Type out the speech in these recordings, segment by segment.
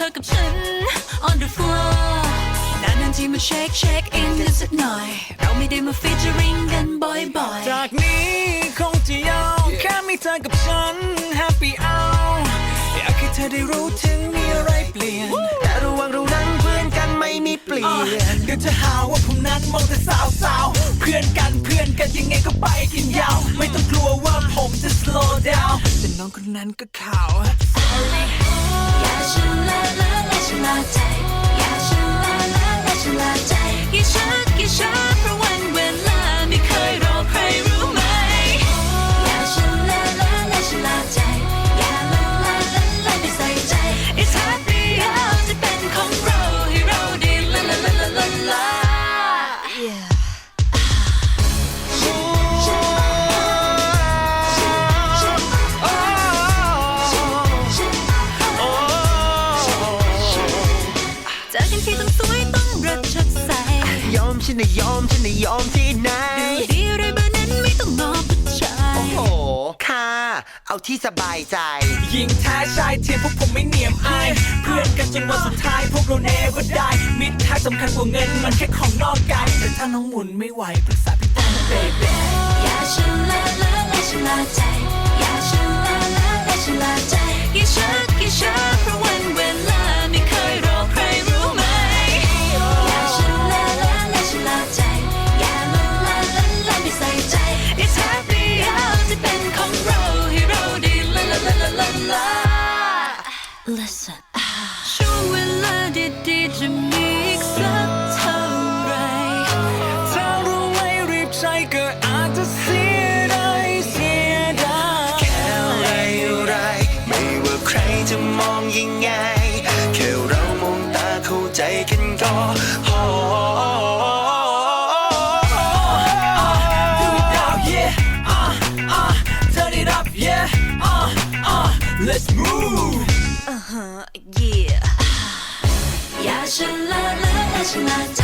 ธอกับฉัน on the floor นานๆทีมาเช็คเช็คอินกันสักหน่อย เราไม่ได้มาฟีเจอริงกันบ่อยๆ จากนี้คงจะยาวแค่มีเธอกับฉัน happy hour อยากให้เธอได้รู้ถึงมีอะไรเปลี่ยน แต่ระหว่างเรานั้นเพื่อนกันไม่มีเปลี่อะยน เดี๋ยวจะหาว่าผมนั้นมองแต่สาวสาวๆเพื่อนกันเพื่อนกันยังไงก็ไปกันยาว ไม่ต้องกลัวว่าผมจะ slow down แต่น้องคนนั้นก็ข่าวอ ใจอ ฉันนะยอม ฉันนะยอมที่ไหนดูดีอะไรเบอร์นั้นไม่ต้องงอผู้ชาย โอ้โห ค่ะ เอาที่สบายใจ ยิงแท้ชายเทียมพวกผมไม่เนียมอาย เพื่อนกันจนวันสุดท้ายพวกเรา never die มิตรท้ายสำคัญกว่าเงินมันแค่ของนอกกายแต่ถ้าน้องหมุนไม่ไหวปรึกษาพี่ต้น baby อย่าฉั Listen ช่วงเวลาดีๆจะมีอีกสักเท่าไหรถ้ารู้ไว้รีบใช้ก็อาจจะเสียดายเสียดายแค่ไรอะไรไม่ว่าใครจะมองยังไง แค่เรามองตาเข้าใจกันก็พอ Do it now yeah uh uh turn it up yeah uh uh let's move อย่าฉันละละละฉันละใจ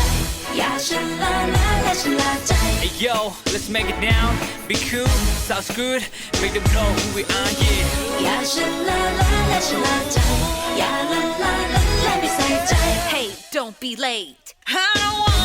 อย่าฉันละละละฉันละใจ Hey yo let's make it down be cool sounds good make them know who we are yeah อย่าฉันละละละฉันละใจอย่าละละละละไม่ใส่ใจ Hey don't be late I don't want